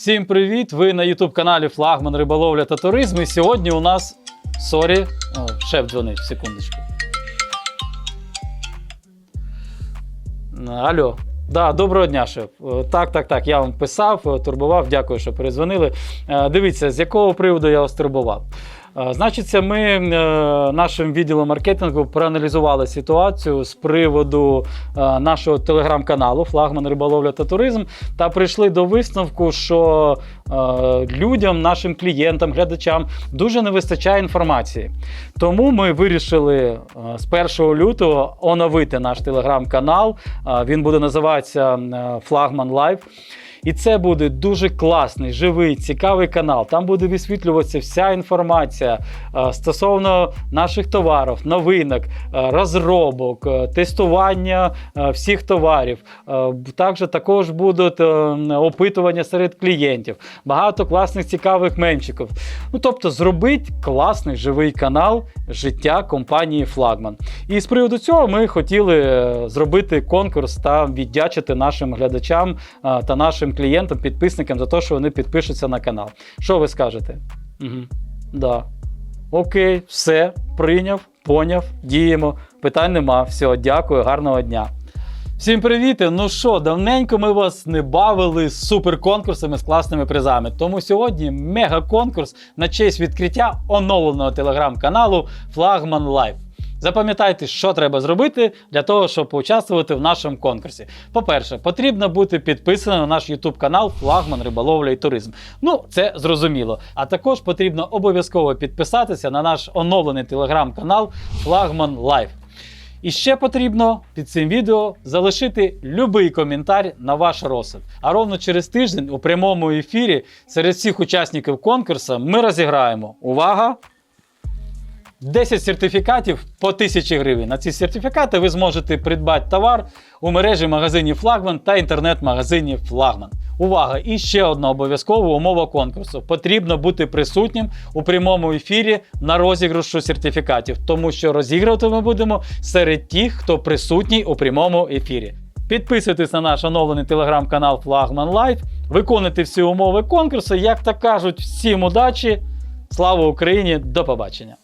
Всім привіт! Ви на youtube каналі Флагман Риболовля та Туризм. І сьогодні у нас. Сорі, О, шеф дзвонить, секундочку. Алло. Да, доброго дня, шеф. Е, Так, так, так. Я вам писав, е, турбував. Дякую, що перезвонили. Е, Дивіться, з якого приводу я вас турбував. Е, Значиться, ми е, нашим відділом маркетингу проаналізували ситуацію з приводу е, нашого телеграм-каналу Флагман Риболовля та Туризм та прийшли до висновку, що людям, нашим клієнтам, глядачам дуже не вистачає інформації. Тому ми вирішили з 1 лютого оновити наш телеграм-канал. Він буде називатися Флагман Лайв. І це буде дуже класний, живий, цікавий канал. Там буде висвітлюватися вся інформація е, стосовно наших товарів, новинок, е, розробок, е, тестування всіх товарів. Також також будуть опитування серед клієнтів, багато класних цікавих менчиків. Ну тобто, зробить класний живий канал життя компанії Флагман. І з приводу цього ми хотіли зробити конкурс та віддячити нашим глядачам та нашим клієнтам, підписникам за те, що вони підпишуться на канал. Що ви скажете? Угу. Да. Окей, все, прийняв, поняв, діємо. Питань нема. Все, дякую, гарного дня. Всім привіт! Ну що, давненько ми вас не бавили з суперконкурсами з класними призами. Тому сьогодні мега-конкурс на честь відкриття оновленого телеграм-каналу Флагман Лайв. Запам'ятайте, що треба зробити для того, щоб поучаствувати в нашому конкурсі. По-перше, потрібно бути підписаним на наш YouTube канал Флагман Риболовля і Туризм. Ну, це зрозуміло. А також потрібно обов'язково підписатися на наш оновлений телеграм-канал Флагман Лайв. І ще потрібно під цим відео залишити будь-який коментар на ваш розсуд. А ровно через тиждень у прямому ефірі серед всіх учасників конкурсу ми розіграємо. Увага! 10 сертифікатів по 1000 гривень. На ці сертифікати ви зможете придбати товар у мережі магазинів Флагман та інтернет-магазині Флагман. Увага! І ще одна обов'язкова умова конкурсу. Потрібно бути присутнім у прямому ефірі на розіграшу сертифікатів, тому що розігрувати ми будемо серед тих, хто присутній у прямому ефірі. Підписуйтесь на наш оновлений телеграм-канал Флагман Лайв, виконуйте всі умови конкурсу. Як то кажуть, всім удачі! Слава Україні! До побачення!